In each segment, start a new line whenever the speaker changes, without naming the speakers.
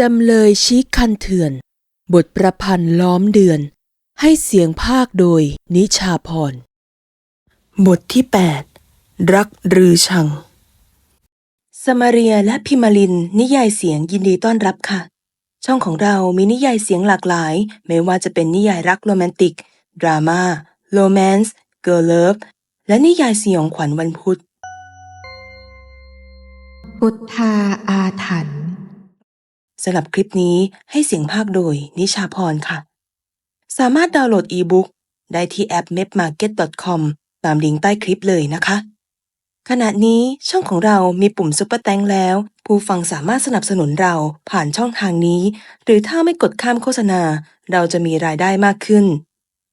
จำเลยชี้คันเถื่อน บทประพันธ์ล้อมเดือน ให้เสียงภาคโดยนิชาพร บทที่ 8 รักรือชัง สมาเรียและพิมาลิน นิยายเสียงยินดีต้อนรับค่ะ ช่องของเรามีนิยายเสียงหลากหลาย ไม่ว่าจะเป็นนิยายรักโรแมนติก ดราม่าโรแมนส์เกิร์ลเลิฟและนิยายสยองขวัญวันพุธ
พุทธาอาถรรพ์
สำหรับคลิปนี้ให้เสียงภาคโดยนิชาพรค่ะ สามารถดาวน์โหลดอีบุ๊กได้ที่แอป mapmarket.com ตามลิงก์ใต้คลิปเลยนะคะ ขณะนี้ช่องของเรามีปุ่มซุปเปอร์แตงแล้ว ผู้ฟังสามารถสนับสนุนเราผ่านช่องทางนี้ หรือถ้าไม่กดข้ามโฆษณา เราจะมีรายได้มากขึ้น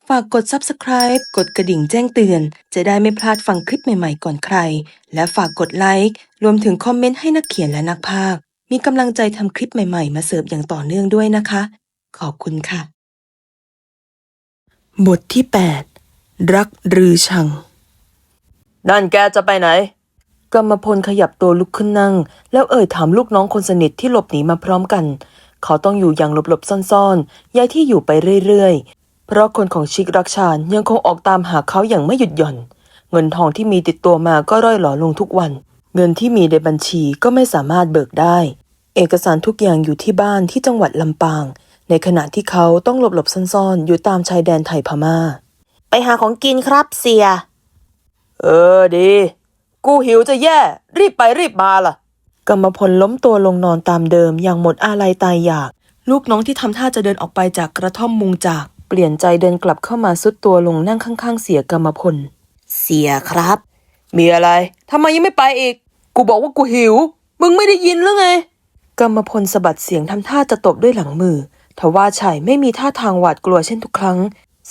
ฝากกด subscribe กดกระดิ่งแจ้งเตือน จะได้ไม่พลาดฟังคลิปใหม่ๆก่อนใคร และฝากกดไลค์รวมถึงคอมเมนต์ให้นักเขียนและนักพากย์ มีกำลังใจทำคลิปใหม่ๆ มาเสิร์ฟอย่างต่อเนื่องด้วยนะคะ ขอบคุณค่ะ บทที่ 8 รักรือชัง นั่นแกจะไปไหน กรรมพลขยับตัวลุกขึ้นนั่ง แล้วเอ่ยถามลูกน้องคนสนิทที่หลบหนีมาพร้อมกัน เขาต้องอยู่อย่างหลบๆซ่อนๆย้ายที่อยู่ไปเรื่อยๆ เพราะคนของชิกรักชานยังคงออกตามหาเขาอย่างไม่หยุดหย่อน เงินทองที่มีติดตัวมาก็ร่อยหลอลงทุกวัน เงินที่มีในบัญชีก็ไม่สามารถเบิกได้ เอกสารทุกอย่างอยู่ที่บ้านที่จังหวัดลำปาง ในขณะที่เขาต้องหลบๆซ่อนๆ อยู่ตามชายแดนไทยพม่า ไปหาของกินครับเสีย เออดี กูหิวจะแย่ รีบไปรีบมาล่ะ กรรมพลล้มตัวลงนอนตามเดิมอย่างหมดอาลัยตายอยาก ลูกน้องที่ทำท่าจะเดินออกไปจากกระท่อมมุงจาก เปลี่ยนใจเดินกลับเข้ามาซุดตัวลงนั่งข้างๆ เสียกรรมพล เสียครับ มีอะไรทำไมยังไม่ไปอีก กูบอกว่ากูหิว มึงไม่ได้ยินหรือไง กรรมพลสะบัดเสียงทำท่าจะตบด้วยหลังมือ ทว่าชัยไม่มีท่าทางหวาดกลัวเช่นทุกครั้ง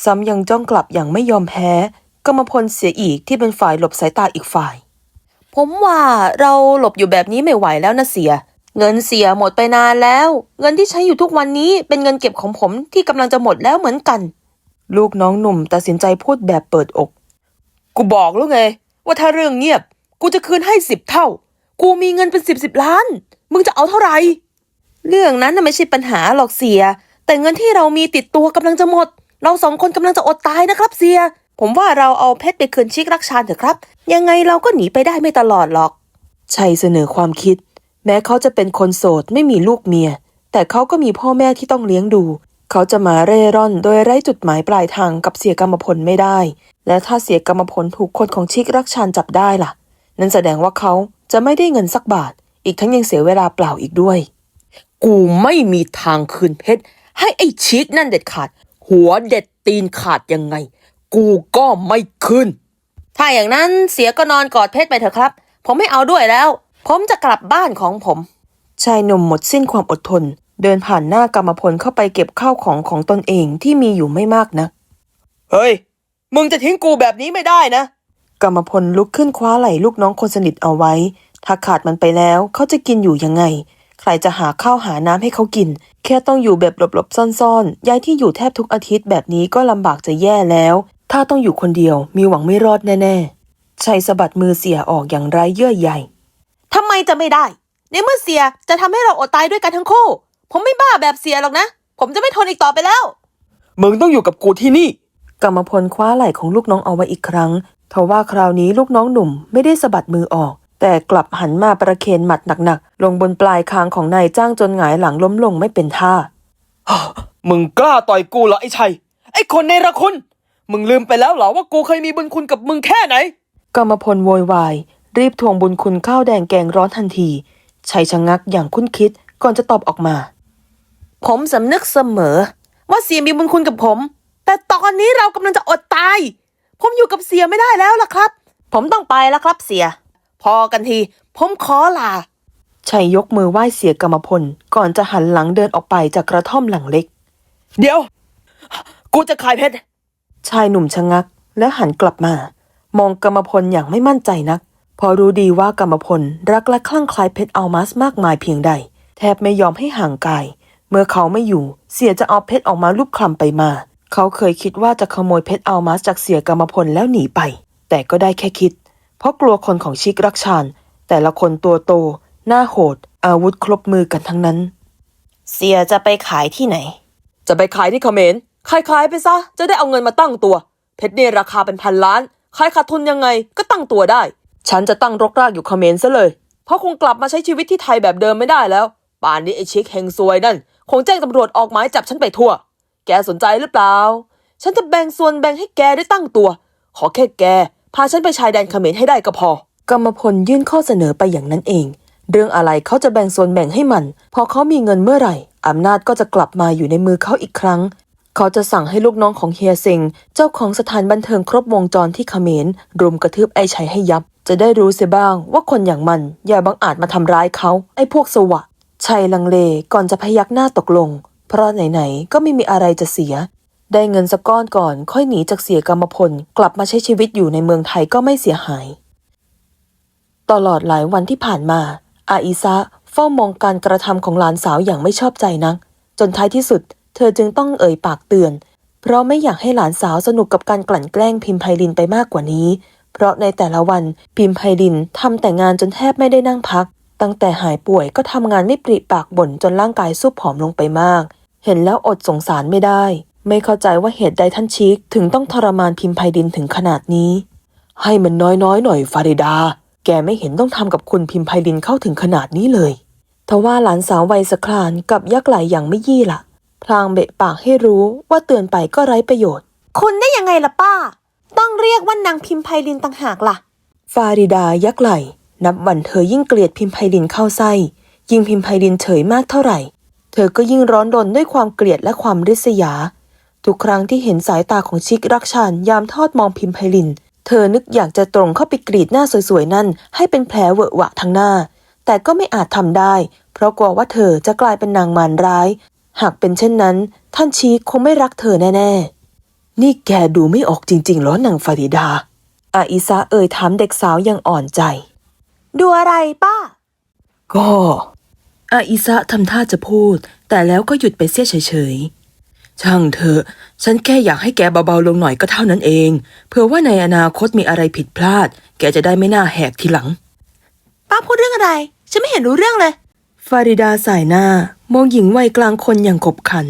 ซ้ำยังจ้องกลับอย่างไม่ยอมแพ้ กรรมพลเสียอีกที่เป็นฝ่ายหลบสายตาอีกฝ่าย ผมว่าเราหลบอยู่แบบนี้ไม่ไหวแล้วนะเสีย เงินเสียหมดไปนานแล้ว เงินที่ใช้อยู่ทุกวันนี้เป็นเงินเก็บของผมที่กำลังจะหมดแล้วเหมือนกัน ลูกน้องหนุ่มตัดสินใจพูดแบบเปิดอก กูบอกแล้วไง ว่าถ้าเรื่องเงียบ กูจะคืนให้สิบเท่า กูมีเงินเป็นสิบสิบล้าน มึงจะเอาเท่าไหร่ เรื่องนั้นน่ะไม่ใช่ปัญหาหรอกเสีย แต่เงินที่เรามีติดตัวกำลังจะหมด เราสองคนกำลังจะอดตายนะครับเสีย ผมว่าเราเอาเพชรไปคืนชิกรักชานเถอะครับ ยังไงเราก็หนีไปได้ไม่ตลอดหรอกชัยเสนอความคิด แม้เขาจะเป็นคนโสดไม่มีลูกเมีย แต่เขาก็มีพ่อแม่ที่ต้องเลี้ยงดู เขาจะมาเร่ร่อนโดยไร้จุดหมายปลายทางกับเสียกรรมพลไม่ได้ และถ้าเสียกรรมพลถูกคนของชิกรักชานจับได้ล่ะ นั่นแสดงว่าเขาจะไม่ได้เงินสักบาท อีกทั้งยังเสียเวลาเปล่าอีกด้วย กูไม่มีทางคืนเพชรให้ไอ้ชิกนั่นเด็ดขาด หัวเด็ดตีนขาดยังไง กูก็ไม่คืนถ้าอย่างนั้นเสียก็นอนกอดเพชรไปเถอะครับ ผมไม่เอาด้วยแล้ว ผมจะกลับบ้านของผม ชายหนุ่มหมดสิ้นความอดทน เดินผ่านหน้ากรรมพลเข้าไปเก็บข้าวของของตนเองที่มีอยู่ไม่มากนะเฮ้ย มึงจะทิ้งกูแบบนี้ไม่ได้นะ กรรมพลลุกขึ้นคว้าไหล่ลูกน้องคนสนิทเอาไว้ ถ้าขาดมันไปแล้วเขาจะกินอยู่ยังไง ใครจะหาข้าวหาน้ำให้เขากิน แค่ต้องอยู่แบบหลบๆซ่อนๆย้ายที่อยู่แทบทุกอาทิตย์แบบนี้ก็ลำบากจะแย่แล้ว ถ้าต้องอยู่คนเดียวมีหวังไม่รอดแน่ๆชัยสะบัดมือเสียออกอย่างไร้เยื่อใยทำไมจะไม่ได้ ในเมื่อเสียจะทำให้เราอดตายด้วยกันทั้งคู่ ผมไม่บ้าแบบเสียหรอกนะ ผมจะไม่ทนอีกต่อไปแล้ว มึงต้องอยู่กับกูที่นี่ กรรมพลคว้าไหล่ของลูกน้องเอาไว้อีกครั้งทว่าคราวนี้ลูกน้องหนุ่มไม่ได้สะบัดมือออก แต่กลับหันมาประเคนหมัดหนักๆ ลงบนปลายคางของนายจ้างจนหงายหลังล้มลงไม่เป็นท่า
มึงกล้าต่อยกูเหรอไอ้ชัย ไอ้คนในระคุณ มึงลืมไปแล้วเหรอว่ากูเคยมีบุญคุณกับมึงแค่ไหน
กรรมพลโวยวาย รีบทวงบุญคุณข้าวแดงแกงร้อนทันทีชัยชะงักอย่างคุ้นคิดก่อนจะตอบออกมา ผมสำนึกเสมอ ว่าเสียมีบุญคุณกับผม แต่ตอนนี้เรากำลังจะอดตาย ผมอยู่กับเสียไม่ได้แล้วล่ะครับ ผมต้องไปแล้วครับเสีย พอกันที ผมขอลาชัยยกมือไหว้เสียกรรมพล ก่อนจะหันหลังเดินออกไปจากกระท่อมหลังเล็ก
เดี๋ยว กูจะขายเพชร
ชายหนุ่มชะงัก แล้วหันกลับมา มองกรรมพลอย่างไม่มั่นใจนัก พอรู้ดีว่ากรรมพลรักและคลั่งไคล้เพชรอัลมัสมากมายเพียงใด แทบไม่ยอมให้ห่างกาย เมื่อเขาไม่อยู่ เสียจะเอาเพชรออกมาลูบคลำไปมา เขาเคยคิดว่าจะขโมยเพชรอัลมัสจากเสียกรรมพลแล้วหนีไป แต่ก็ได้แค่คิด เพราะกลัวคนของชิกรักชานแต่ละคนตัวโต หน้าโหด อาวุธครบมือกันทั้งนั้น
เสียจะไปขายที่ไหน
จะไปขายที่เขมรขายขายๆไปซะ จะได้เอาเงินมาตั้งตัว เพชรเนี่ยราคาเป็นพันล้าน ขายขาดทุนยังไงก็ตั้งตัวได้ ฉันจะตั้งรกรากอยู่เขมรซะเลย เพราะคงกลับมาใช้ชีวิตที่ไทยแบบเดิมไม่ได้แล้ว ป่านนี้ไอ้ชิคเฮงซวยนั่น คงแจ้งตำรวจออกหมายจับฉันไปทั่ว แกสนใจหรือเปล่า ฉันจะแบ่งส่วนแบ่งให้แกได้ตั้งตัว ขอแค่แก พาฉันไปชายแดนเขมรให้ได้ก็พอ กรรมพลยื่นข้อเสนอไปอย่างนั้นเอง เรื่องอะไรเขาจะแบ่งส่วนแบ่งให้มัน พอเขามีเงินเมื่อไหร่อำนาจก็จะกลับมาอยู่ในมือเขาอีกครั้ง เขาจะสั่งให้ลูกน้องของเฮียเซิง เจ้าของสถานบันเทิงครบวงจรที่เขมรรุมกระทืบไอ้ชัยให้ยับ จะได้รู้เสียบ้างว่าคนอย่างมันอย่าบังอาจมาทำร้ายเขา ไอ้พวกสวะชัยลังเลก่อนจะพยักหน้าตกลง เพราะไหนๆก็ไม่มีอะไรจะเสีย ได้เงินสักก้อนก่อน ค่อยหนีจากเสียกรรมพล กลับมาใช้ชีวิตอยู่ในเมืองไทยก็ไม่เสียหาย ตลอดหลายวันที่ผ่านมา อาอิซะเฝ้ามองการกระทำของหลานสาวอย่างไม่ชอบใจนัก จนท้ายที่สุด เธอจึงต้องเอ่ยปากเตือน เพราะไม่อยากให้หลานสาวสนุกกับการกลั่นแกล้งพิมพ์ไพลินไปมากกว่านี้ เพราะในแต่ละวันพิมพ์ไพลินทำแต่งานจนแทบไม่ได้นั่งพัก ตั้งแต่หายป่วยก็ทำงานไม่ปริปากบ่นจนร่างกายซุบผอมลงไปมาก เห็นแล้วอดสงสารไม่ได้ ไม่เข้าใจว่าเหตุใดท่านชิก ถึงต้องทรมานพิมไพลินถึงขนาดนี้ ให้มันน้อยๆหน่อยฟาริดา แกไม่เห็นต้องทำกับคุณพิมไพลินเข้าถึงขนาดนี้เลยทว่าหลานสาววัยสครานกับยักไหลอย่างไม่ยี่ละพลางเบะปากให้รู้ว่าเตือนไปก็ไร้ประโยชน์
คุณได้ยังไงล่ะป้า ต้องเรียกว่านางพิมไพลินต่างหากล่ะ
ฟาริดายักไหล นับวันเธอยิ่งเกลียดพิมไพลินเข้าไส้ยิ่งพิมไพลินเฉยมากเท่าไหร่ เธอก็ยิ่งร้อนรนด้วยความเกลียดและความริษยา ทุกครั้งที่เห็นสายตาของชิครักชานยามทอดมองพิมไพลิน เธอนึกอยากจะตรงเข้าไปกรีดหน้าสวยๆ นั่น ให้เป็นแผลเวอะหวะทั้งหน้า แต่ก็ไม่อาจทำได้ เพราะกลัวว่าเธอจะกลายเป็นนางมารร้าย หากเป็นเช่นนั้น ท่านชีคคงไม่รักเธอแน่ๆ นี่แกดูไม่ออกจริงๆเหรอนางฟาริดา อาอิซาเอ่ยถามเด็กสาวอย่างอ่อนใจ
ดูอะไรป้า
ก็อาอิซะทำท่าจะพูด แต่แล้วก็หยุดไปเสียเฉยๆ ช่างเถอะ ฉันแค่อยากให้แกเบาๆลงหน่อยก็เท่านั้นเอง เผื่อว่าในอนาคตมีอะไรผิดพลาด แกจะได้ไม่น่าแหกทีหลัง
ป้าพูดเรื่องอะไร ฉันไม่เห็นรู้เรื่องเลย
ฟาริดาสายหน้ามองหญิงวัยกลางคนอย่างขบขัน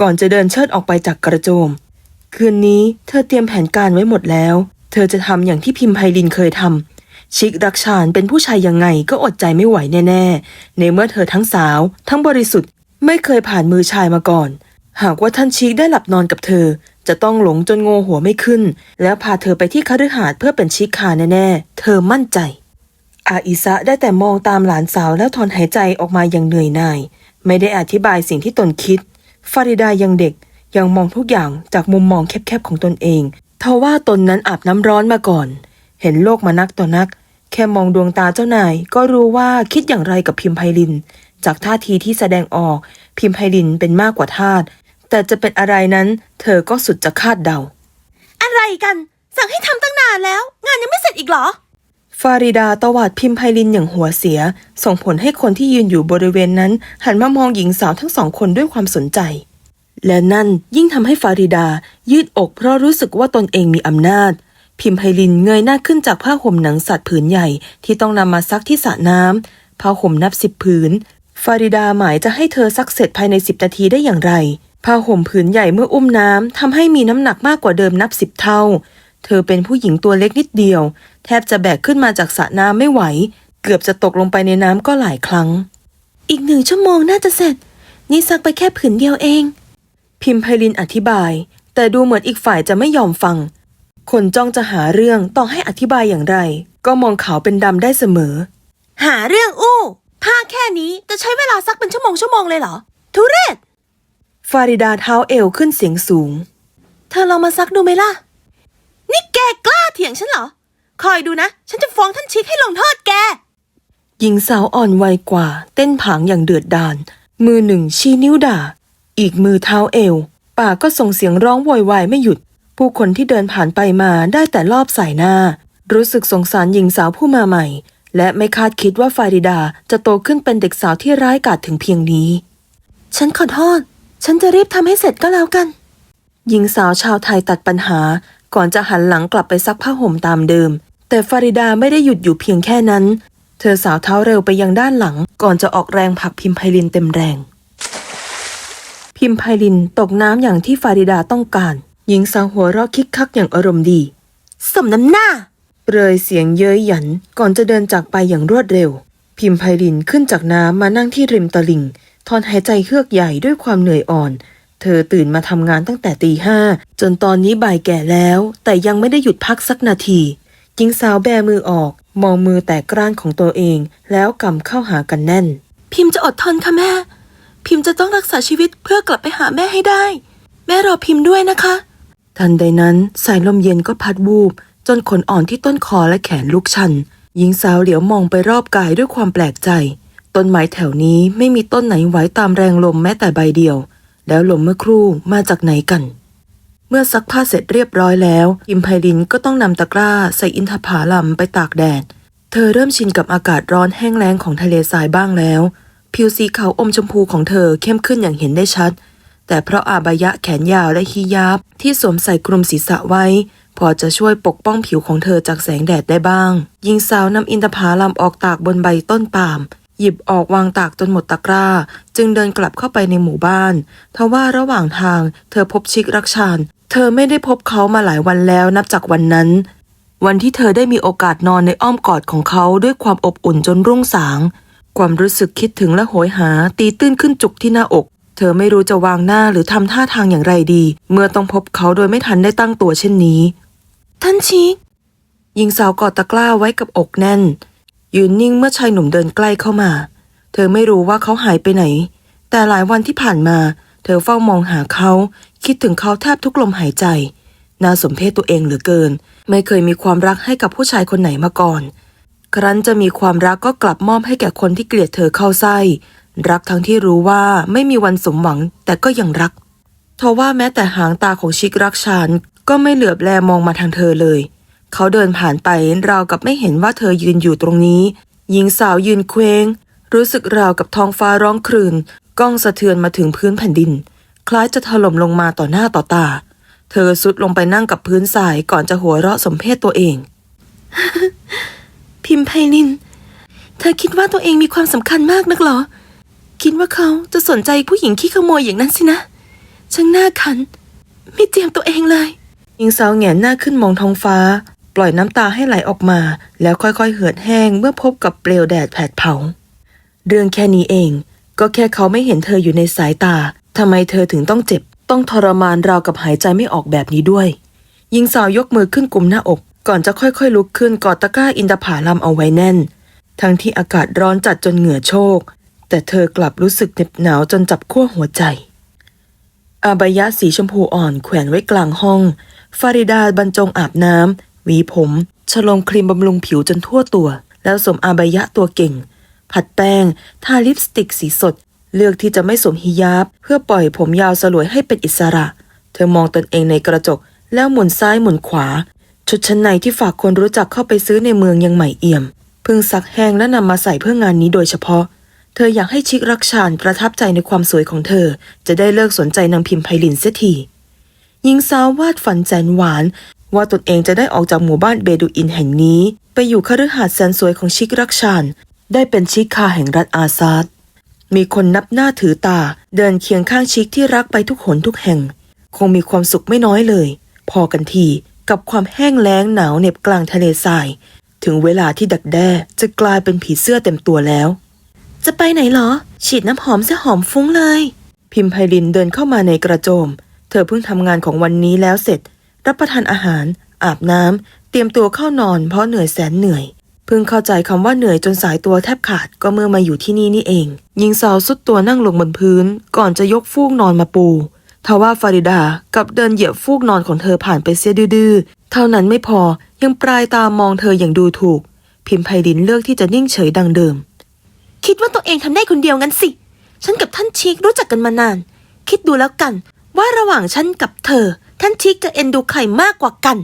ก่อนจะเดินเชิดออกไปจากกระโจม คืนนี้เธอเตรียมแผนการไว้หมดแล้ว เธอจะทำอย่างที่พิมไพลินเคยทำชิกรักชานเป็นผู้ชายยังไงก็อดใจไม่ไหวแน่ๆ ในเมื่อเธอทั้งสาว ทั้งบริสุทธิ์ไม่เคยผ่านมือชายมาก่อน หากว่าท่านชิกได้หลับนอนกับเธอ จะต้องหลงจนโงหัวไม่ขึ้น แล้วพาเธอไปที่คฤหาสน์เพื่อเป็นชิกคาแน่ๆ เธอมั่นใจ อาอิซะได้แต่มองตามหลานสาวแล้วถอนหายใจออกมาอย่างเหนื่อยหน่าย ไม่ได้อธิบายสิ่งที่ตนคิด ฟาริดายังเด็กยังมองทุกอย่างจากมุมมองแคบๆของตนเอง ทว่าตนนั้นอาบน้ำร้อนมาก่อน เห็นโลกมานักต่อนัก แค่มองดวงตาเจ้านาย ก็รู้ว่าคิดอย่างไรกับพิมพ์ไพลิน จากท่าทีที่แสดงออก พิมพ์ไพลินเป็นมากกว่าทาส แต่จะเป็นอะไรนั้น เธอก็สุดจะคาดเดา
อะไรกัน สั่งให้ทำตั้งนานแล้ว งานยังไม่เสร็จอีกเหรอ
ฟาริดาตวาดพิมไพลินอย่างหัวเสีย ส่งผลให้คนที่ยืนอยู่บริเวณนั้น หันมามองหญิงสาวทั้งสองคนด้วยความสนใจ และนั่นยิ่งทำให้ฟาริดายืดอกเพราะรู้สึกว่าตนเองมีอำนาจ พิมไพลินเงยหน้าขึ้นจากผ้าห่มหนังสัตว์ผืนใหญ่ที่ต้องนำมาซักที่สระน้ำผ้าห่มนับสิบผืนฟาริดาหมายจะให้เธอซักเสร็จภายในสิบนาทีได้อย่างไร ผ้าห่มผืนใหญ่เมื่ออุ้มน้ำทำให้มีน้ำหนักมากกว่าเดิมนับสิบเท่า เธอเป็นผู้หญิงตัวเล็กนิดเดียว แทบจะแบกขึ้นมาจากสระน้ำไม่ไหว เกือบจะตกลงไปในน้ำก็หลายครั้ง
อีกหนึ่งชั่วโมงน่าจะเสร็จ นี่ซักไปแค่ผืนเดียวเอง
พิมไพลินอธิบาย แต่ดูเหมือนอีกฝ่ายจะไม่ยอมฟัง คนจ้องจะหาเรื่องต้องให้อธิบายอย่างไร ก็มองขาวเป็นดำได้เสมอ
หาเรื่องอู้ผ้าแค่นี้จะใช้เวลาซักเป็นชั่วโมงชั่วโมงเลยเหรอ ทุเรศ
ฟาริดาเท้าเอวขึ้นเสียงสูง
เธอลองมาซักดูไหมล่ะ นี่แกกล้าเถียงฉันเหรอ คอยดูนะ ฉันจะฟ้องท่านชิคให้ลงโทษแก
หญิงสาวอ่อนวัยกว่า เต้นผางอย่างเดือดดาล มือหนึ่งชี้นิ้วด่า อีกมือเท้าเอว ปากก็ส่งเสียงร้องโวยวายไม่หยุด ผู้คนที่เดินผ่านไปมาได้แต่รอบสายหน้า รู้สึกสงสารหญิงสาวผู้มาใหม่ และไม่คาดคิดว่าฟาริดาจะโตขึ้นเป็นเด็กสาวที่ร้ายกาจถึงเพียงนี้
ฉันขอโทษ ฉันจะรีบทำให้เสร็จก็แล้วกัน
หญิงสาวชาวไทยตัดปัญหา ก่อนจะหันหลังกลับไปซักผ้าห่มตามเดิม แต่ฟาริดาไม่ได้หยุดอยู่เพียงแค่นั้น เธอสาวเท้าเร็วไปยังด้านหลัง ก่อนจะออกแรงผลักพิมไพลินเต็มแรง พิมไพลินตกน้ำอย่างที่ฟาริดาต้องการ หญิงสาวหัวเราะคิกคักอย่างอารมณ์ดี
สมน้ำหน้า
เปรยเสียงเย้ยหยันก่อนจะเดินจากไปอย่างรวดเร็ว พิมไพลินขึ้นจากน้ำมานั่งที่ริมตลิ่ง ถอนหายใจเฮือกใหญ่ด้วยความเหนื่อยอ่อน เธอตื่นมาทำงานตั้งแต่ตีห้าจนตอนนี้บ่ายแก่แล้ว แต่ยังไม่ได้หยุดพักสักนาทีหญิงสาวแบมือออก มองมือแตกกร้านของตัวเอง แล้วกำเข้าหากันแน่น
พิมพ์จะอดทนค่ะแม่ พิมพ์จะต้องรักษาชีวิตเพื่อกลับไปหาแม่ให้ได้ แม่รอพิมพ์ด้วยนะคะ
ทันใดนั้นสายลมเย็นก็พัดวูบ จนขนอ่อนที่ต้นคอและแขนลุกชัน หญิงสาวเหลียวมองไปรอบกายด้วยความแปลกใจ ต้นไม้แถวนี้ไม่มีต้นไหนไหวตามแรงลมแม้แต่ใบเดียว แล้วลมเมื่อครู่มาจากไหนกัน เมื่อซักผ้าเสร็จเรียบร้อยแล้วอิมไพลินก็ต้องนำตะกร้าใส่อินทผลัมไปตากแดด เธอเริ่มชินกับอากาศร้อนแห้งแล้งของทะเลทรายบ้างแล้ว ผิวสีขาวอมชมพูของเธอเข้มขึ้นอย่างเห็นได้ชัด แต่เพราะอาบายะแขนยาวและฮิญาบที่สวมใส่คลุมศีรษะไว้พอจะช่วยปกป้องผิวของเธอจากแสงแดดได้บ้าง หญิงสาวนำอินทผลัมออกตากบนใบต้นปาล์ม หยิบออกวางตากจนหมดตะกร้า จึงเดินกลับเข้าไปในหมู่บ้านทว่าระหว่างทางเธอพบชิกรักชาน เธอไม่ได้พบเขามาหลายวันแล้วนับจากวันนั้น วันที่เธอได้มีโอกาสนอนในอ้อมกอดของเขาด้วยความอบอุ่นจนรุ่งสาง ความรู้สึกคิดถึงและโหยหาตีตื้นขึ้นจุกที่หน้าอก เธอไม่รู้จะวางหน้าหรือทำท่าทางอย่างไรดี เมื่อต้องพบเขาโดยไม่ทันได้ตั้งตัวเช่นนี้ ท่านชิกหญิงสาวกอดตะกร้าไว้กับอกแน่น ยืนนิ่งเมื่อชายหนุ่มเดินใกล้เข้ามา เธอไม่รู้ว่าเขาหายไปไหน แต่หลายวันที่ผ่านมา เธอเฝ้ามองหาเขา คิดถึงเขาแทบทุกลมหายใจน่าสมเพชตัวเองเหลือเกิน ไม่เคยมีความรักให้กับผู้ชายคนไหนมาก่อน ครั้นจะมีความรักก็กลับมอบให้แก่คนที่เกลียดเธอเข้าไส้ รักทั้งที่รู้ว่าไม่มีวันสมหวัง แต่ก็ยังรัก ทว่าแม้แต่หางตาของชิกรักชานก็ไม่เหลือบแลมองมาทางเธอเลย เขาเดินผ่านไปราวกับไม่เห็นว่าเธอยืนอยู่ตรงนี้ หญิงสาวยืนเคว้ง รู้สึกราวกับท้องฟ้าร้องครื่นก้องสะเทือนมาถึงพื้นแผ่นดิน คล้ายจะถล่มลงมาต่อหน้าต่อตา เธอสุดลงไปนั่งกับพื้นทรายก่อนจะหัวเราะสมเพศตัวเอง พิมไพลิน เธอคิดว่าตัวเองมีความสำคัญมากนักเหรอ คิดว่าเขาจะสนใจผู้หญิงขี้ขโมยอย่างนั้นสินะช่างหน้าขัน ไม่เจียมตัวเองเลยหญิงสาวแหงนหน้าขึ้นมองท้องฟ้า ปล่อยน้ำตาให้ไหลออกมา แล้วค่อยๆ เหือดแห้งเมื่อพบกับเปลวแดดแผดเผา เรื่องแค่นี้เอง ก็แค่เขาไม่เห็นเธออยู่ในสายตาทำไมเธอถึงต้องเจ็บ ต้องทรมานราวกับหายใจไม่ออกแบบนี้ด้วย หญิงสาวยกมือขึ้นกุมหน้าอก ก่อนจะค่อยๆ ลุกขึ้นกอดตะกร้าอินทผลัมเอาไว้แน่น ทั้งที่อากาศร้อนจัดจนเหงื่อโชก แต่เธอกลับรู้สึกเหน็บหนาวจนจับขั้วหัวใจ อาบายะสีชมพูอ่อนแขวนไว้กลางห้อง ฟาริดาบรรจงอาบน้ำ หวีผมฉลองครีมบำรุงผิวจนทั่วตัว แล้วสวมอาบายะตัวเก่ง ผัดแป้ง ทาลิปสติกสีสด เลือกที่จะไม่สวมฮิญาบ เพื่อปล่อยผมยาวสลวยให้เป็นอิสระ เธอมองตนเองในกระจก แล้วหมุนซ้ายหมุนขวา ชุดชั้นในที่ฝากคนรู้จักเข้าไปซื้อในเมืองยังใหม่เอี่ยมเพิ่งซักแห้งและนำมาใส่เพื่องานนี้โดยเฉพาะ เธออยากให้ชิกรักชานประทับใจในความสวยของเธอ จะได้เลิกสนใจนางพิมพ์ไพลินเสียที หญิงสาววาดฝันแสนหวาน ว่าตนเองจะได้ออกจากหมู่บ้านเบดูอินแห่งนี้ ไปอยู่คฤหาสน์แสนสวยของชิกรักชานได้เป็นชิคาแห่งรัฐอาซาดมีคนนับหน้าถือตาเดินเคียงข้างชิกที่รักไปทุกหนทุกแห่ง คงมีความสุขไม่น้อยเลย พอกันทีกับความแห้งแล้งหนาวเหน็บกลางทะเลทราย ถึงเวลาที่ดักแด้จะกลายเป็นผีเสื้อเต็มตัวแล้ว จะไปไหนเหรอ ฉีดน้ำหอมซะหอมฟุ้งเลย พิมไพลินเดินเข้ามาในกระโจม เธอเพิ่งทำงานของวันนี้แล้วเสร็จ รับประทานอาหาร อาบน้ำเตรียมตัวเข้านอนเพราะเหนื่อยแสนเหนื่อย เพิ่งเข้าใจคำว่าเหนื่อยจนสายตัวแทบขาดก็เมื่อมาอยู่ที่นี่นี่เองหญิงสาวสุดตัวนั่งลงบนพื้น ก่อนจะยกฟูกนอนมาปูทว่าฟาริดากับเดินเหยียบฟูกนอนของเธอผ่านไปเสียดื้อเท่านั้นไม่พอยังปลายตามองเธออย่างดูถูก พิมพ์ไพลินเลือกที่จะนิ่งเฉยดังเดิม คิดว่าตัวเองทำได้คนเดียวงั้นสิ ฉันกับท่านชิกรู้จักกันมานาน คิดดูแล้วกัน ว่าระหว่างฉันกับเธอ ท่านชิกจะเอ็นดูใครมากกว่ากัน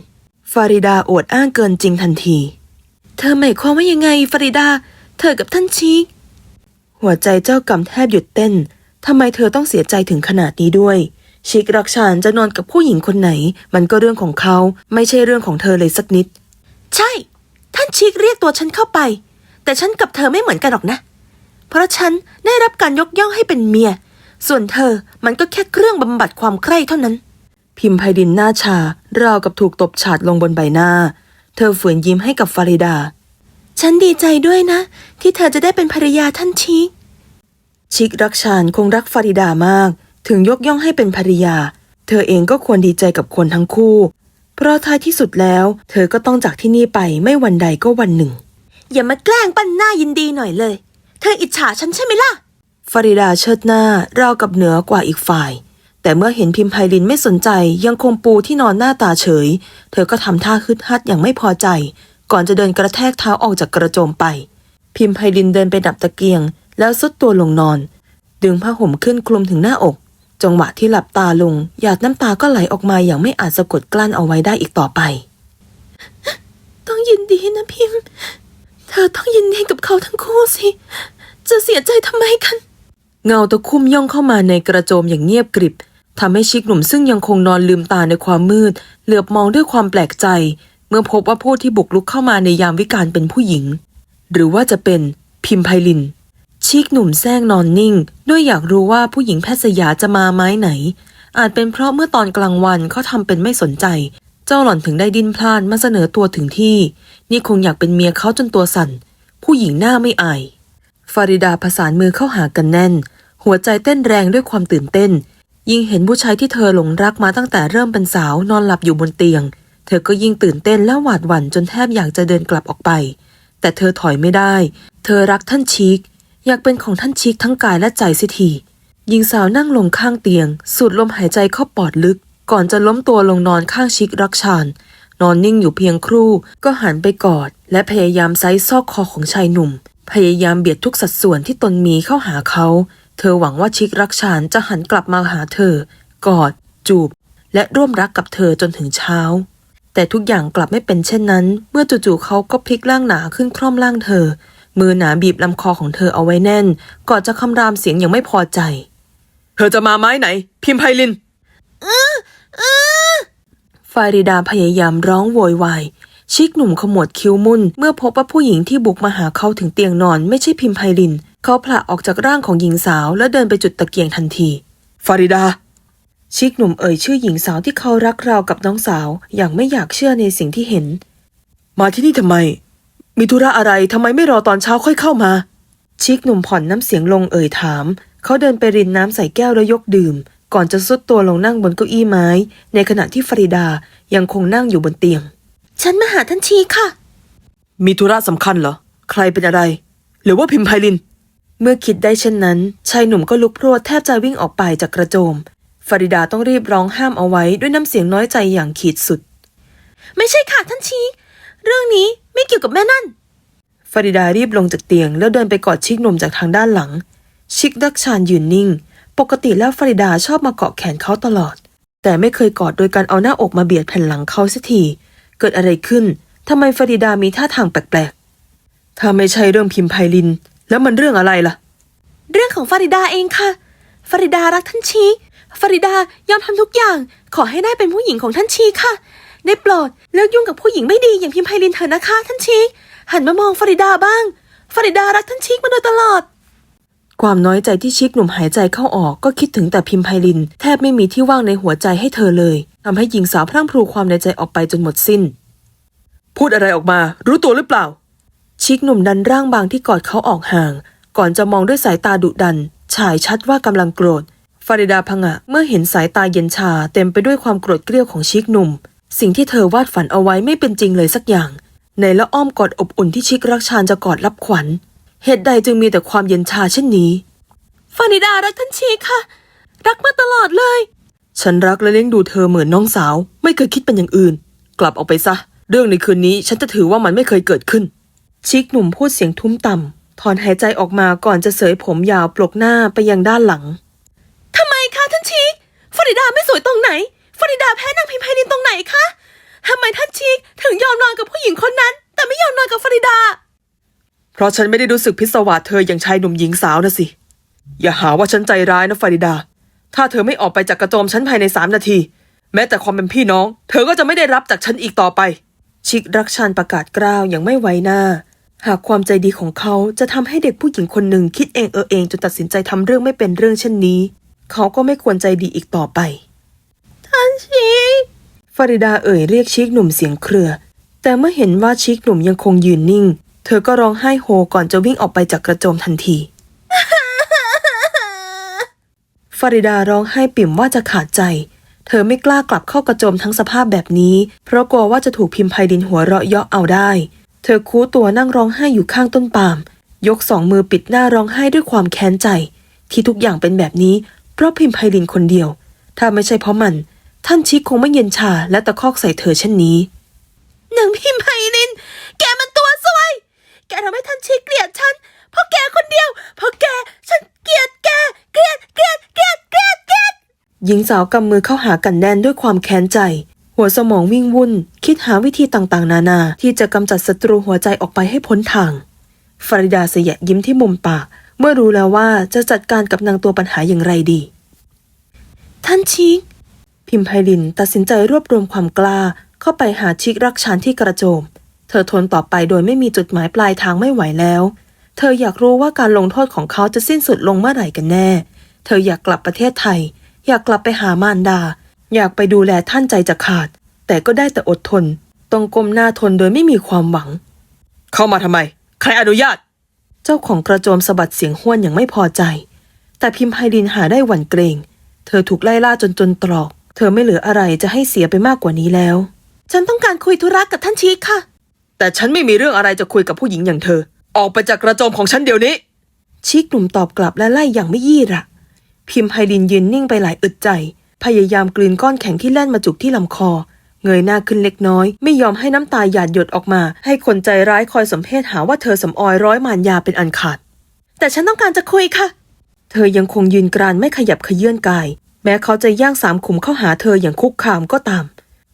ฟาริดาอวดอ้างเกินจริงทันที เธอหมายความว่ายังไงฟาริดา เธอกับท่านชิก หัวใจเจ้ากรรมแทบหยุดเต้นทำไมเธอต้องเสียใจถึงขนาดนี้ด้วย ชิกรักชานจะนอนกับผู้หญิงคนไหน มันก็เรื่องของเขาไม่ใช่เรื่องของเธอเลยสักนิด ใช่ ท่านชิกเรียกตัวฉันเข้าไป แต่ฉันกับเธอไม่เหมือนกันหรอกนะ เพราะฉันได้รับการยกย่องให้เป็นเมีย ส่วนเธอมันก็แค่เครื่องบำบัดความใคร่เท่านั้น พิมพ์ไพดินหน้าชาราวกับถูกตบฉาดลงบนใบหน้า เธอฝืนยิ้มให้กับฟาริดา ฉันดีใจด้วยนะ ที่เธอจะได้เป็นภรรยาท่านชิก ชิกรักชานคงรักฟาริดามาก ถึงยกย่องให้เป็นภรรยา เธอเองก็ควรดีใจกับคนทั้งคู่ เพราะท้ายที่สุดแล้ว เธอก็ต้องจากที่นี่ไปไม่วันใดก็วันหนึ่ง อย่ามาแกล้งปั้นหน้ายินดีหน่อยเลย เธออิจฉาฉันใช่ไหมล่ะ ฟาริดาเชิดหน้าราวกับเหนือกว่าอีกฝ่าย แต่เมื่อเห็นพิมพ์ไพลินไม่สนใจยังคงปูที่นอนหน้าตาเฉย เธอก็ทำท่าฮึดฮัดอย่างไม่พอใจ ก่อนจะเดินกระแทกเท้าออกจากกระโจมไป พิมพ์ไพลินเดินไปดับตะเกียง แล้วซุดตัวลงนอน ดึงผ้าห่มขึ้นคลุมถึงหน้าอก จังหวะที่หลับตาลง หยาดน้ำตาก็ไหลออกมาอย่างไม่อาจสะกดกลั้นเอาไว้ได้อีกต่อไป ต้องยินดีนะพิมพ์ เธอต้องยินดีกับเขาทั้งคู่สิ จะเสียใจทำไมกัน เงาตะคุ่มย่องเข้ามาในกระโจมอย่างเงียบกริบทำให้ชิกหนุ่มซึ่งยังคงนอนลืมตาในความมืด เหลือบมองด้วยความแปลกใจ เมื่อพบว่าผู้ที่บุกลุกเข้ามาในยามวิกาลเป็นผู้หญิง หรือว่าจะเป็นพิมไพลิน ชิกหนุ่มแซงนอนนิ่ง ด้วยอยากรู้ว่าผู้หญิงแพทย์สยาจะมาไม้ไหน อาจเป็นเพราะเมื่อตอนกลางวันเขาทำเป็นไม่สนใจ เจ้าหล่อนถึงได้ดิ้นพลานมาเสนอตัวถึงที่ นี่คงอยากเป็นเมียเขาจนตัวสั่น ผู้หญิงหน้าไม่อายฟาริดาผสานมือเข้าหากันแน่น หัวใจเต้นแรงด้วยความตื่นเต้น ยิ่งเห็นผู้ชายที่เธอหลงรักมาตั้งแต่เริ่มเป็นสาวนอนหลับอยู่บนเตียง เธอก็ยิ่งตื่นเต้นและหวาดหวั่นจนแทบอยากจะเดินกลับออกไป แต่เธอถอยไม่ได้ เธอรักท่านชีก อยากเป็นของท่านชีกทั้งกายและใจเสิทีหญิงสาวนั่งลงข้างเตียง สูดลมหายใจเข้าปอดลึก ก่อนจะล้มตัวลงนอนข้างชิกรักชานนอนนิ่งอยู่เพียงครู่ ก็หันไปกอด และพยายามไซซอกคอของชายหนุ่ม พยายามเบียดทุกสัดส่วนที่ตนมีเข้าหาเขา เธอหวังว่าชิกรักชานจะหันกลับมาหาเธอ กอด จูบ และร่วมรักกับเธอจนถึงเช้า แต่ทุกอย่างกลับไม่เป็นเช่นนั้น เมื่อจู่ๆเขาก็พลิกร่างหนาขึ้นคล่อมร่างเธอ มือหนาบีบลำคอของเธอเอาไว้แน่น ก่อนจะคำรามเสียงอย่างไม่พอใจ
เธอจะมาไม้ไหน พิมพ์ไพลิน
ฟาริดาพยายามร้องโวยวาย ชิกหนุ่มขมวดคิ้วมุ่น เมื่อพบว่าผู้หญิงที่บุกมาหาเขาถึงเตียงนอนไม่ใช่พิมพ์ไพลิน เขาผละออกจากร่างของหญิงสาว แล้วเดินไปจุดตะเกียงทันที
ฟาริดา
ชิกหนุ่มเอ่ยชื่อหญิงสาวที่เขารักราวกับน้องสาว อย่างไม่อยากเชื่อในสิ่งที่เห็น
มาที่นี่ทำไม มีธุระอะไรทำไมไม่รอตอนเช้าค่อยเข้ามา
ชิกหนุ่มผ่อนน้ำเสียงลงเอ่ยถาม เขาเดินไปรินน้ำใส่แก้วแล้วยกดื่ม ก่อนจะซุดตัวลงนั่งบนเก้าอี้ไม้ ในขณะที่ฟาริดายังคงนั่งอยู่บนเตียง ฉันมาหาท่านชีค่ะ
มีธุระสำคัญเหรอ ใครเป็นอะไร หรือว่าพิมพ์ไพลิน
เมื่อคิดได้เช่นนั้น ชายหนุ่มก็ลุกพรวดแทบจะวิ่งออกไปจากกระโจม ฟาริดาต้องรีบร้องห้ามเอาไว้ด้วยน้ำเสียงน้อยใจอย่างขีดสุด ไม่ใช่ค่ะท่านชี เรื่องนี้ไม่เกี่ยวกับแม่นั่น ฟาริดารีบลงจากเตียงแล้วเดินไปกอดชิกหนุ่มจากทางด้านหลัง ชิกดักชานยืนนิ่ง ปกติแล้วฟาริดาชอบมาเกาะแขนเขาตลอด แต่ไม่เคยกอดโดยการเอาหน้าอกมาเบียดแผ่นหลังเขาสักที เกิดอะไรขึ้นทำไมฟาริดามีท่าทางแปลกๆ
ถ้าไม่ใช่เรื่องพิมพ์ไพลิน แล้วมันเรื่องอะไรล่ะ
เรื่องของฟาริดาเองค่ะฟาริดารักท่านชีฟาริดายอมทำทุกอย่าง ขอให้ได้เป็นผู้หญิงของท่านชีค่ะ ได้โปรดเลิกยุ่งกับผู้หญิงไม่ดีอย่างพิมพ์ไพลินเถอะนะคะท่านชีหันมามองฟาริดาบ้างฟาริดารักท่านชีมาโดยตลอด ความน้อยใจที่ชิกหนุ่มหายใจเข้าออกก็คิดถึงแต่พิมไพลิน แทบไม่มีที่ว่างในหัวใจให้เธอเลยทำให้หญิงสาวพรั่งพรูความในใจออกไปจนหมดสิ้น
พูดอะไรออกมา รู้ตัวหรือเปล่า
ชิกหนุ่มดันร่างบางที่กอดเขาออกห่าง ก่อนจะมองด้วยสายตาดุดัน ฉายชัดว่ากำลังโกรธฟาริดาพงะเมื่อเห็นสายตาเย็นชาเต็มไปด้วยความโกรธเกรี้ยวของชิกหนุ่ม สิ่งที่เธอวาดฝันเอาไว้ไม่เป็นจริงเลยสักอย่าง ในละอ้อมกอดอบอุ่นที่ชิกรักชานจะกอดรับขวัญ เหตุใดจึงมีแต่ความเย็นชาเช่นนี้ ฟาริดารักท่านชีค่ะ รักมาตลอดเลย
ฉันรักและเลี้ยงดูเธอเหมือนน้องสาว ไม่เคยคิดเป็นอย่างอื่น กลับออกไปซะ เรื่องในคืนนี้ฉันจะถือว่ามันไม่เคยเกิดขึ้น
ชิกหนุ่มพูดเสียงทุ้มต่ำถอนหายใจออกมาก่อนจะเสยผมยาวปลกหน้าไปยังด้านหลังทำไมคะท่านชิกฟาริดาไม่สวยตรงไหนฟาริดาแพ้นางพิมพ์ไพลินตรงไหนคะทำไมท่านชิกถึงยอมนอนกับผู้หญิงคนนั้น แต่ไม่ยอมนอนกับฟาริดา
เพราะฉันไม่ได้รู้สึกพิศวาสเธออย่างชายหนุ่มหญิงสาวนะสิ อย่าหาว่าฉันใจร้ายนะฟาริดา ถ้าเธอไม่ออกไปจากกระโจมฉันภายในสามนาที แม้แต่ความเป็นพี่น้อง เธอก็จะไม่ได้รับจากฉันอีกต่อไป
ชิกรักชานประกาศกล้าวอย่างไม่ไว้หน้า หากความใจดีของเขาจะทำให้เด็กผู้หญิงคนหนึ่งคิดเองเออเองจนตัดสินใจทำเรื่องไม่เป็นเรื่องเช่นนี้ เขาก็ไม่ควรใจดีอีกต่อไป ท่านชิกฟาริดาเอ่ยเรียกชิกหนุ่มเสียงเครือ แต่เมื่อเห็นว่าชิกหนุ่มยังคงยืนนิ่ง เธอก็ร้องไห้โฮก่อนจะวิ่งออกไปจากกระโจมทันที ฟาริดาร้องไห้ปิ่มว่าจะขาดใจ เธอไม่กล้ากลับเข้ากระโจมทั้งสภาพแบบนี้ เพราะกลัวว่าจะถูกพิมพายดินหัวเราะเยาะเอาได้ เธอคู้ตัวนั่งร้องไห้อยู่ข้างต้นปาล์มยกสองมือปิดหน้าร้องไห้ด้วยความแค้นใจ ที่ทุกอย่างเป็นแบบนี้ เพราะพิมพายดินคนเดียว ถ้าไม่ใช่เพราะมัน ท่านชิคคงไม่เย็นชาและตะคอกใส่เธอเช่นนี้หนังพิมพายดิน แกมันตัวซวย แกทำให้ท่านชิคเกลียดฉัน เพราะแกคนเดียว เพราะแก ฉันเกลียดแก เกลียด เกลียด เกลียด เกลียด เกลียด หญิงสาวกำมือเข้าหากันแน่นด้วยความแค้นใจ หัวสมองวิ่งวุ่น คิดหาวิธีต่างๆ นานา ที่จะกำจัดศัตรูหัวใจออกไปให้พ้นทาง ฟาริดาเสยะยิ้มที่มุมปาก เมื่อรู้แล้วว่าจะจัดการกับนางตัวปัญหาอย่างไรดี ท่านชิก พิมพไพลินตัดสินใจรวบรวมความกล้าเข้าไปหาชิกรักชานที่กระโจม เธอทนต่อไปโดยไม่มีจุดหมายปลายทางไม่ไหวแล้ว เธออยากรู้ว่าการลงโทษของเขาจะสิ้นสุดลงเมื่อไหร่กันแน่ เธออยากกลับประเทศไทย อยากกลับไปหามารดา อยากไปดูแลท่านใจจะขาด แต่ก็ได้แต่อดทน ต้องก้มหน้าทนโดยไม่มีความหวัง เข้ามาทำไม ใครอนุญาต เจ้าของกระโจมสะบัดเสียงห้วนอย่างไม่พอใจ แต่พิมพ์ไพดินหาได้หวั่นเกรง เธอถูกไล่ล่าจนจนตรอก เธอไม่เหลืออะไรจะให้เสียไปมากกว่านี้แล้ว ฉันต้องการคุยธุระกับท่านชีค่ะ แต่ฉันไม่มีเรื่องอะไรจะคุยกับผู้หญิงอย่างเธอ ออกไปจากกระโจมของฉันเดี๋ยวนี้ชิกหนุ่มตอบกลับและไล่อย่างไม่ยี่ระ พิมพ์ไพดินยืนนิ่งไปหลายอึดใจ พยายามกลืนก้อนแข็งที่แล่นมาจุกที่ลำคอ เงยหน้าขึ้นเล็กน้อย ไม่ยอมให้น้ำตาหยาดหยดออกมา ให้คนใจร้ายคอยสมเพศหาว่าเธอสำออยร้อยมารยาเป็นอันขาด แต่ฉันต้องการจะคุยค่ะ เธอยังคงยืนกรานไม่ขยับเขยื่นกาย แม้เขาจะย่างสามขุมเข้าหาเธออย่างคุกคามก็ตาม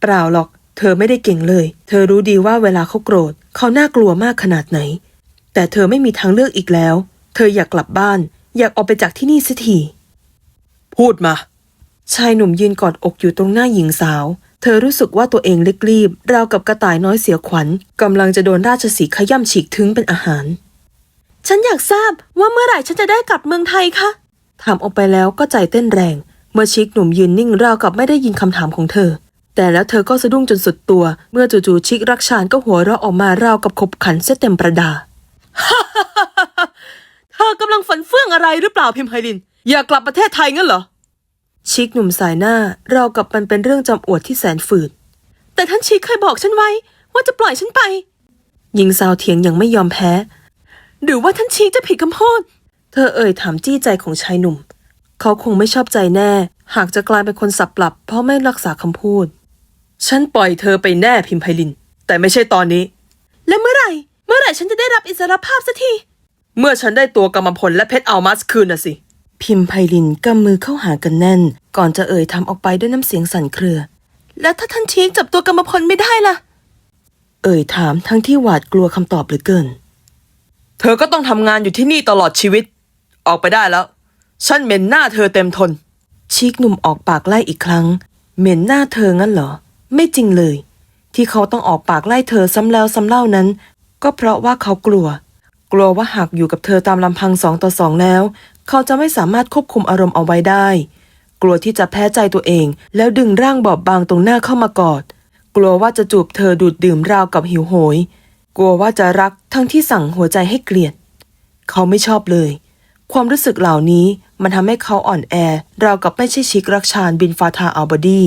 เปล่าหรอก เธอไม่ได้เก่งเลย เธอรู้ดีว่าเวลาเขาโกรธ เขาน่ากลัวมากขนาดไหน แต่เธอไม่มีทางเลือกอีกแล้ว เธออยากกลับบ้าน อยากออกไปจากที่นี่สักที พูดมา ชายหนุ่มยืนกอดอกอยู่ตรงหน้าหญิงสาว เธอรู้สึกว่าตัวเองเล็กรีบ ราวกับกระต่ายน้อยเสียขวัญกำลังจะโดนราชสีห์ขย่ำฉีกถึงเป็นอาหาร ฉันอยากทราบว่าเมื่อไหร่ฉันจะได้กลับเมืองไทยคะ ถามออกไปแล้วก็ใจเต้นแรง เมื่อชิกหนุ่มยืนนิ่งราวกับไม่ได้ยินคำถามของเธอ แต่แล้วเธอก็สะดุ้งจนสุดตัว เมื่อจู่ๆชิกรักชานก็หัวเราะออกมาราวกับขบขันเสเต็มประดา เธอกำลังฝันเฟื่องอะไรหรือเปล่าพิมพ์ไพลิน อยากกลับประเทศไทยงั้นเหรอ ชิกหนุ่มสายหน้าราวกับมันเป็นเรื่องจำอวดที่แสนฝืด แต่ท่านชิกเคยบอกฉันไว้ ว่าจะปล่อยฉันไป หญิงสาวเถียงยังไม่ยอมแพ้ หรือว่าท่านชีจะผิดคำพูด เธอเอ่ยถามจี้ใจของชายหนุ่ม เขาคงไม่ชอบใจแน่ หากจะกลายเป็นคนสับปรับ เพราะไม่รักษาคำพูด ฉันปล่อยเธอไปแน่พิมไพลิน แต่ไม่ใช่ตอนนี้ แล้วเมื่อไหร่ เมื่อไหร่ฉันจะได้รับอิสรภาพสักที เมื่อฉันได้ตัวกรรมพลและเพชรอัลมัสคืนน่ะสิ พิมไพลินกำมือเข้าหากันแน่น ก่อนจะเอ่ยทำออกไปด้วยน้ำเสียงสั่นเครือ แล้วถ้าท่านชีกจับตัวกรรมพลไม่ได้ล่ะ เอ่ยถามทั้งที่หวาดกลัวคำตอบเหลือเกิน เธอก็ต้องทำงานอยู่ที่นี่ตลอดชีวิต ออกไปได้แล้ว ฉันเหม็นหน้าเธอเต็มทน ชีกหนุ่มออกปากไล่อีกครั้ง เหม็นหน้าเธองั้นเหรอ ไม่จริงเลย ที่เขาต้องออกปากไล่เธอซ้ำแล้วซ้ำเล่านั้น ก็เพราะว่าเขากลัว กลัวว่าหากอยู่กับเธอตามลำพังสองต่อสองแล้ว เขาจะไม่สามารถควบคุมอารมณ์เอาไว้ได้ กลัวที่จะแพ้ใจตัวเอง แล้วดึงร่างบอบบางตรงหน้าเข้ามากอด กลัวว่าจะจูบเธอดูดดื่มราวกับหิวโหย กลัวว่าจะรักทั้งที่สั่งหัวใจให้เกลียด เขาไม่ชอบเลย ความรู้สึกเหล่านี้ มันทำให้เขาอ่อนแอราวกับไม่ใช่ชิกรักชานบินฟาทาอัลบดี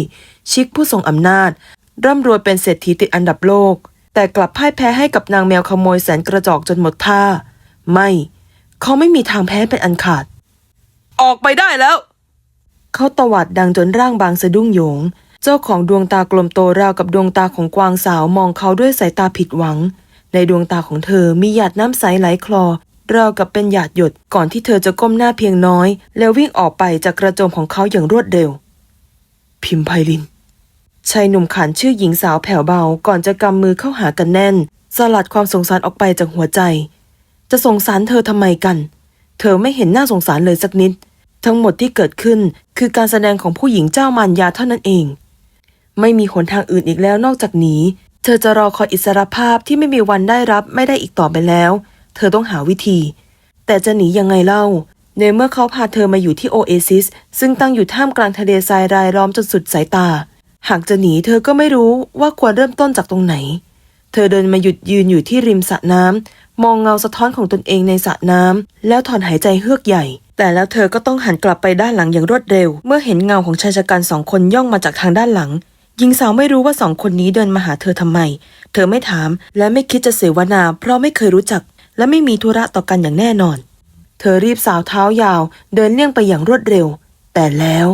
ชิกผู้ทรงอำนาจ ร่ำรวยเป็นเศรษฐีติดอันดับโลก แต่กลับพ่ายแพ้ให้กับนางแมวขโมยแสนกระจอกจนหมดท่า ไม่ เขาไม่มีทางแพ้เป็นอันขาด ออกไปได้แล้ว เขาตวาดดังจนร่างบางสะดุ้งโหยง เจ้าของดวงตากลมโตราวกับดวงตาของกวางสาวมองเขาด้วยสายตาผิดหวัง ในดวงตาของเธอมีหยาดน้ำใสไหลคลอ ราวกับเป็นหยาดหยดก่อนที่เธอจะก้มหน้าเพียงน้อย แล้ววิ่งออกไปจากกระโจมของเขาอย่างรวดเร็ว พิมพ์ไพลินชายหนุ่มขานชื่อหญิงสาวแผ่วเบาก่อนจะกำมือเข้าหากันแน่น สลัดความสงสารออกไปจากหัวใจ จะสงสารเธอทำไมกัน เธอไม่เห็นหน่าสงสารเลยสักนิด ทั้งหมดที่เกิดขึ้นคือการแสดงของผู้หญิงเจ้ามารยาเท่านั้นเอง ไม่มีหนทางอื่นอีกแล้วนอกจากนี้ เธอจะรอคอยอิสรภาพที่ไม่มีวันได้รับไม่ได้อีกต่อไปแล้ว เธอต้องหาวิธี แต่จะหนียังไงเล่า ในเมื่อเขาพาเธอมาอยู่ที่โอเอซิส ซึ่งตั้งอยู่ท่ามกลางทะเลทรายรายล้อมจนสุดสายตา หากจะหนีเธอก็ไม่รู้ว่าควรเริ่มต้นจากตรงไหน เธอเดินมาหยุดยืนอยู่ที่ริมสระน้ำมองเงาสะท้อนของตนเองในสระน้ำแล้วถอนหายใจเฮือกใหญ่ แต่แล้วเธอก็ต้องหันกลับไปด้านหลังอย่างรวดเร็ว เมื่อเห็นเงาของชายชะกันสองคนย่องมาจากทางด้านหลังหญิงสาวไม่รู้ว่าสองคนนี้เดินมาหาเธอทำไม เธอไม่ถามและไม่คิดจะเสวนา เพราะไม่เคยรู้จัก และไม่มีธุระต่อกันอย่างแน่นอน เธอรีบสาวเท้ายาวเดินเลี่ยงไปอย่างรวดเร็ว แต่แล้ว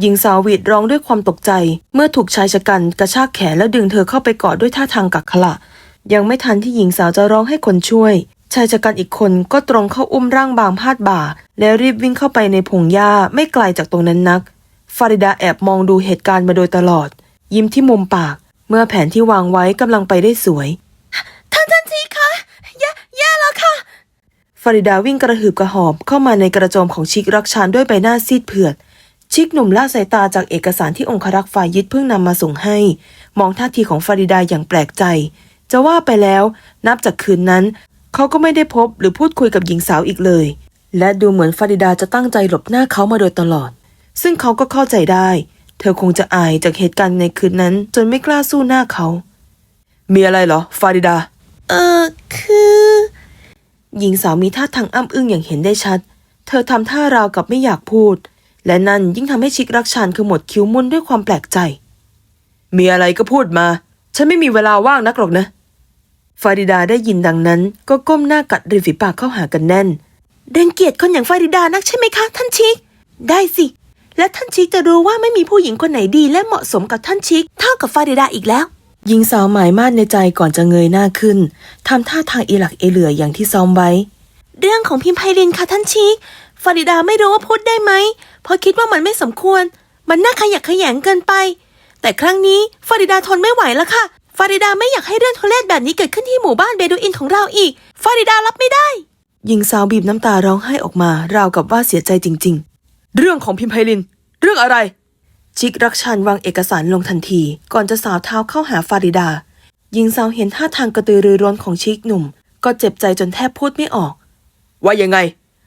หญิงสาวหวีดร้องด้วยความตกใจ เมื่อถูกชายชะกันกระชากแขนแล้วดึงเธอเข้าไปกอดด้วยท่าทางกักขละ ยังไม่ทันที่หญิงสาวจะร้องให้คนช่วย ชายชะกันอีกคนก็ตรงเข้าอุ้มร่างบางพาดบ่า แล้วรีบวิ่งเข้าไปในพงหญ้าไม่ไกลจากตรงนั้นนัก ฟาริดาแอบมองดูเหตุการณ์มาโดยตลอด ยิ้มที่มุมปาก เมื่อแผนที่วางไว้กำลังไปได้สวย ท่านท่านทีคะ ย่าย่แล้วค่ะ ฟาริดาวิ่งกระหืบกระหอบเข้ามาในกระโจมของชิกรักชานด้วยใบหน้าซีดเผือด ชิกหนุ่มละสายตาจากเอกสารที่องครักษ์ฝ่ายยึดเพิ่งนำมาส่งให้ มองท่าทีของฟาริดาอย่างแปลกใจ จะว่าไปแล้ว นับจากคืนนั้น เขาก็ไม่ได้พบหรือพูดคุยกับหญิงสาวอีกเลย และดูเหมือนฟาริดาจะตั้งใจหลบหน้าเขามาโดยตลอด ซึ่งเขาก็เข้าใจได้ เธอคงจะอายจากเหตุการณ์ในคืนนั้น จนไม่กล้าสู้หน้าเขา มีอะไรเหรอ ฟาริดา เออคือ หญิงสาวมีท่าทางอ้ำอึ้งอย่างเห็นได้ชัด เธอทำท่าราวกับไม่อยากพูด และนั่นยิ่งทำให้ชิกรักชานขมดคิ้วมุนด้วยความแปลกใจ มีอะไรก็พูดมา ฉันไม่มีเวลาว่างนักหรอกนะ ฟาริดาได้ยินดังนั้น ก็ก้มหน้ากัดริมฝีปากเข้าหากันแน่นเดนเกียรติคนอย่างฟาริดานักใช่ไหมคะ ท่านชิก ได้สิ และท่านชิกจะรู้ว่าไม่มีผู้หญิงคนไหนดีและเหมาะสมกับท่านชิกเท่ากับฟาริดาอีกแล้ว หญิงสาวหมายมั่นในใจก่อนจะเงยหน้าขึ้นทำท่าทางเอหลักเอเหลืออย่างที่ซ้อมไว้ เรื่องของพิมพ์ไพรินค่ะท่านชิกฟาริดาไม่รู้ว่าพูดได้ไหมเพราะคิดว่ามันไม่สมควร มันน่าขยักขยงเกินไป แต่ครั้งนี้ฟาริดาทนไม่ไหวแล้วค่ะ ฟาริดาไม่อยากให้เรื่องทุเรศแบบนี้เกิดขึ้นที่หมู่บ้านเบดูอินของเราอีก ฟาริดารับไม่ได้ หญิงสาวบีบน้ำตาร้องไห้ออกมาราวกับว่าเสียใจจริง ๆ เรื่องของพิมพ์ไพลิน เรื่องอะไร ชิกรักชันวางเอกสารลงทันที ก่อนจะสาวเท้าเข้าหาฟาริดาหญิงสาวเห็นท่าทางกระตือรือร้นของชิกหนุ่ม ก็เจ็บใจจนแทบพูดไม่ออก ว่ายังไง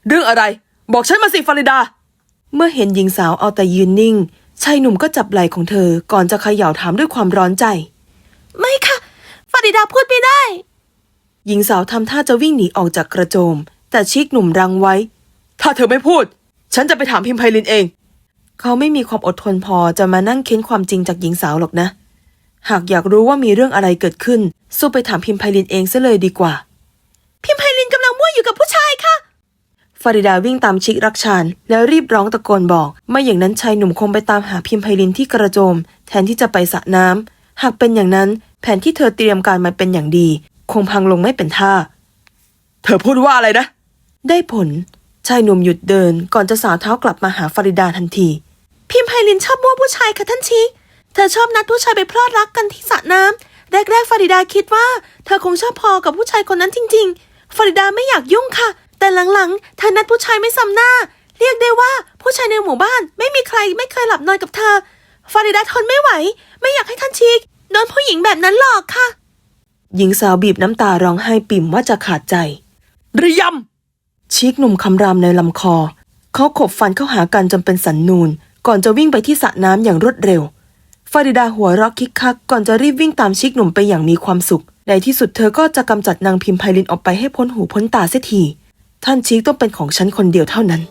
เรื่องอะไร บอกฉันมาสิฟาริดา เมื่อเห็นหญิงสาวเอาแต่ยืนนิ่งชายหนุ่มก็จับไหล่ของเธอก่อนจะเขย่าถามด้วยความร้อนใจ ไม่ค่ะ ฟาริดาพูดไม่ได้ หญิงสาวทำท่าจะวิ่งหนีออกจากกระโจม แต่ชิกหนุ่มรังไว้ ถ้าเธอไม่พูด ฉันจะไปถามพิมพ์ไพลินเอง เขาไม่มีความอดทนพอจะมานั่งเค้นความจริงจากหญิงสาวหรอกนะ หากอยากรู้ว่ามีเรื่องอะไรเกิดขึ้น สู้ไปถามพิมพ์ไพลินเองซะเลยดีกว่า พิมพ์ไพลินกำลังมั่วอยู่กับผู้ชายค่ะฟาริดาวิ่งตามชิกรักชานแล้วรีบร้องตะโกนบอก ไม่อย่างนั้นชายหนุ่มคงไปตามหาพิมพ์ไพลินที่กระโจม แทนที่จะไปสระน้ำหากเป็นอย่างนั้น แผนที่เธอเตรียมการมาเป็นอย่างดี คงพังลงไม่เป็นท่า เธอพูดว่าอะไรนะ ได้ผล ชายหนุ่มหยุดเดินก่อนจะสาวเท้ากลับมาหาฟาริดาทันที พิมพ์ไพลินชอบมั่วผู้ชายค่ะท่านชิกเธอชอบนัดผู้ชายไปพลอดรักกันที่สระน้ำแรกๆฟาริดาคิดว่า เธอคงชอบพอกับผู้ชายคนนั้นจริง ๆฟาริดาไม่อยากยุ่งค่ะ แต่หลังๆเธอนัดผู้ชายไม่ซ้ำหน้า เรียกได้ว่าผู้ชายในหมู่บ้าน ไม่มีใครไม่เคยหลับนอนกับเธอฟาริดาทนไม่ไหว ไม่อยากให้ท่านชิกโดนผู้หญิงแบบนั้นหลอกค่ะ หญิงสาวบีบน้ำตาร้องไห้ปิ่มว่าจะขาดใจระยำชิกหนุ่มคำรามในลำคอ เขาขบฟันเข้าหากันจนเป็นสันนูน ก่อนจะวิ่งไปที่สระน้ำอย่างรวดเร็วฟาริดาหัวเราะคิกคักก่อนจะรีบวิ่งตามชิกหนุ่มไปอย่างมีความสุข ในที่สุดเธอก็จะกำจัดนางพิมพ์ไพลินออกไปให้พ้นหูพ้นตาเสียที ท่านชิกต้องเป็นของฉันคนเดียวเท่านั้น